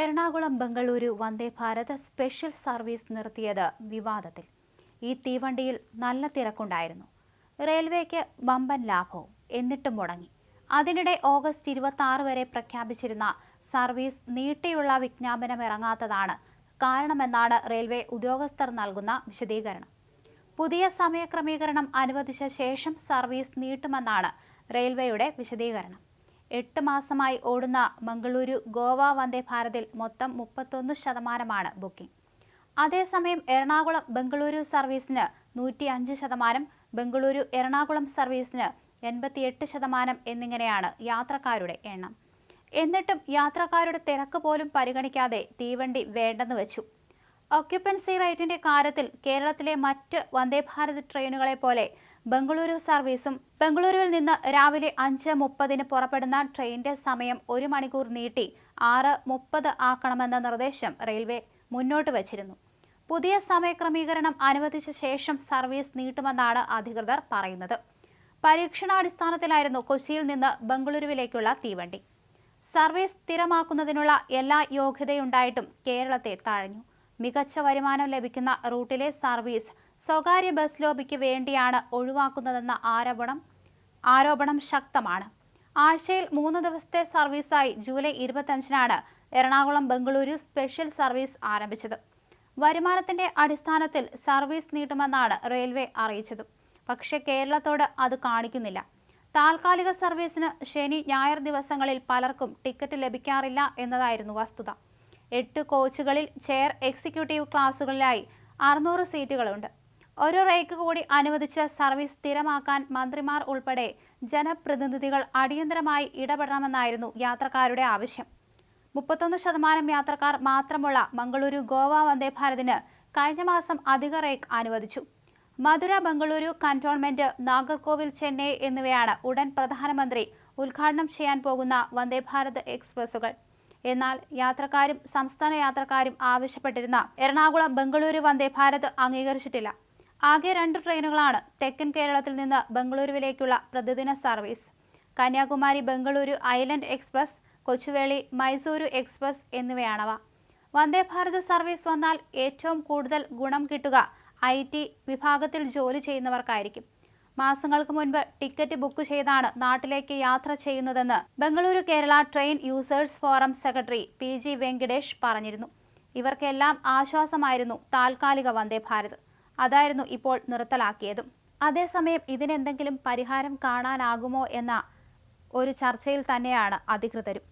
Ernakulam Bengaluru Vande Bharat special service നിർത്തിയത് വിവാദത്തിൽ. ഈ തീവണ്ടിയിൽ നല്ല തിരക്കുണ്ടായിരുന്നു. റെയിൽവേക്ക് ബമ്പൻ ലാഭവും എന്നിട്ടും മുടങ്ങി. അതിനിടെ ഓഗസ്റ്റ് ഇരുപത്തി ആറ് വരെ പ്രഖ്യാപിച്ചിരുന്ന സർവീസ് നീട്ടിയുള്ള വിജ്ഞാപനം ഇറങ്ങാത്തതാണ് കാരണമെന്നാണ് റെയിൽവേ ഉദ്യോഗസ്ഥർ നൽകുന്ന വിശദീകരണം. പുതിയ സമയക്രമീകരണം അനുവദിച്ച ശേഷം സർവീസ് നീട്ടുമെന്നാണ് റെയിൽവേയുടെ വിശദീകരണം. എട്ട് മാസമായി ഓടുന്ന മംഗളൂരു ഗോവ വന്ദേ ഭാരതിൽ മൊത്തം മുപ്പത്തൊന്ന് ശതമാനമാണ് ബുക്കിംഗ്. അതേസമയം എറണാകുളം ബംഗളൂരു സർവീസിന് നൂറ്റി അഞ്ച് ശതമാനം ബംഗളൂരു എറണാകുളം സർവീസിന് എൺപത്തിയെട്ട് ശതമാനം എന്നിങ്ങനെയാണ് യാത്രക്കാരുടെ എണ്ണം. എന്നിട്ടും യാത്രക്കാരുടെ തിരക്ക് പോലും പരിഗണിക്കാതെ തീവണ്ടി വേണ്ടെന്ന് വെച്ചു. ഓക്യുപ്പൻസി റേറ്റിന്റെ കാര്യത്തിൽ കേരളത്തിലെ മറ്റ് വന്ദേഭാരത് ട്രെയിനുകളെ പോലെ ബംഗളൂരു സർവീസും ബംഗളൂരുവിൽ നിന്ന് രാവിലെ അഞ്ച് മുപ്പതിന് പുറപ്പെടുന്ന ട്രെയിനിന്റെ സമയം ഒരു മണിക്കൂർ നീട്ടി ആറ് മുപ്പത് ആക്കണമെന്ന നിർദ്ദേശം റെയിൽവേ മുന്നോട്ട് വച്ചിരുന്നു. പുതിയ സമയക്രമീകരണം അനുവദിച്ച ശേഷം സർവീസ് നീട്ടുമെന്നാണ് അധികൃതർ പറയുന്നത്. പരീക്ഷണാടിസ്ഥാനത്തിലായിരുന്നു കൊച്ചിയിൽ നിന്ന് ബംഗളൂരുവിലേക്കുള്ള തീവണ്ടി. സർവീസ് സ്ഥിരമാക്കുന്നതിനുള്ള എല്ലാ യോഗ്യതയുണ്ടായിട്ടും കേരളത്തെ തഴഞ്ഞു മികച്ച വരുമാനം ലഭിക്കുന്ന റൂട്ടിലെ സർവീസ് സ്വകാര്യ ബസ് ലോബിക്ക് വേണ്ടിയാണ് ഒഴിവാക്കുന്നതെന്ന ആരോപണം ആരോപണം ശക്തമാണ്. ആഴ്ചയിൽ മൂന്ന് ദിവസത്തെ സർവീസായി ജൂലൈ ഇരുപത്തഞ്ചിനാണ് എറണാകുളം ബംഗളൂരു സ്പെഷ്യൽ സർവീസ് ആരംഭിച്ചത്. വരുമാനത്തിന്റെ അടിസ്ഥാനത്തിൽ സർവീസ് നീട്ടുമെന്നാണ് റെയിൽവേ അറിയിച്ചത്. പക്ഷേ കേരളത്തോട് അത് കാണിക്കുന്നില്ല. താൽക്കാലിക സർവീസിന് ശനി ഞായർ ദിവസങ്ങളിൽ പലർക്കും ടിക്കറ്റ് ലഭിക്കാറില്ല എന്നതായിരുന്നു വസ്തുത. എട്ട് കോച്ചുകളിൽ ചെയർ എക്സിക്യൂട്ടീവ് ക്ലാസുകളിലായി അറുന്നൂറ് സീറ്റുകളുണ്ട്. ഒരു റേക്ക് കൂടി അനുവദിച്ച് സർവീസ് സ്ഥിരമാക്കാൻ മന്ത്രിമാർ ഉൾപ്പെടെ ജനപ്രതിനിധികൾ അടിയന്തരമായി ഇടപെടണമെന്നായിരുന്നു യാത്രക്കാരുടെ ആവശ്യം. മുപ്പത്തൊന്ന് ശതമാനം യാത്രക്കാർ മാത്രമുള്ള മംഗളൂരു ഗോവ വന്ദേ ഭാരതിന് കഴിഞ്ഞ മാസം അധിക റേക്ക് അനുവദിച്ചു. മധുര ബംഗളൂരു കന്റോൺമെന്റ് നാഗർകോവിൽ ചെന്നൈ എന്നിവയാണ് ഉടൻ പ്രധാനമന്ത്രി ഉദ്ഘാടനം ചെയ്യാൻ പോകുന്ന വന്ദേ ഭാരത് എക്സ്പ്രസുകൾ എന്നാൽ യാത്രക്കാരും സംസ്ഥാന യാത്രക്കാരും ആവശ്യപ്പെട്ടിരുന്ന എറണാകുളം ബംഗളൂരു വന്ദേ ഭാരത് അംഗീകരിച്ചിട്ടില്ല. ആകെ രണ്ട് ട്രെയിനുകളാണ് തെക്കൻ കേരളത്തിൽ നിന്ന് ബംഗളൂരുവിലേക്കുള്ള പ്രതിദിന service. Kanyakumari Bengaluru island express Kochuveli Mysuru express എന്നിവയാണവ. Vande Bharat service വന്നാൽ ഏറ്റവും കൂടുതൽ ഗുണം കിട്ടുക ഐ വിഭാഗത്തിൽ ജോലി ചെയ്യുന്നവർക്കായിരിക്കും. മാസങ്ങൾക്ക് മുൻപ് ടിക്കറ്റ് ബുക്ക് ചെയ്താണ് നാട്ടിലേക്ക് യാത്ര ചെയ്യുന്നതെന്ന് Bengaluru Kerala train users forum secretary P G Venkitesh പറഞ്ഞിരുന്നു. ഇവർക്കെല്ലാം ആശ്വാസമായിരുന്നു താൽക്കാലിക വന്ദേ ഭാരത്. അതായിരുന്നു ഇപ്പോൾ നിർത്തലാക്കിയതും. അതേസമയം ഇതിനെന്തെങ്കിലും പരിഹാരം കാണാനാകുമോ എന്ന ഒരു ചർച്ചയിൽ തന്നെയാണ് അധികൃതരും.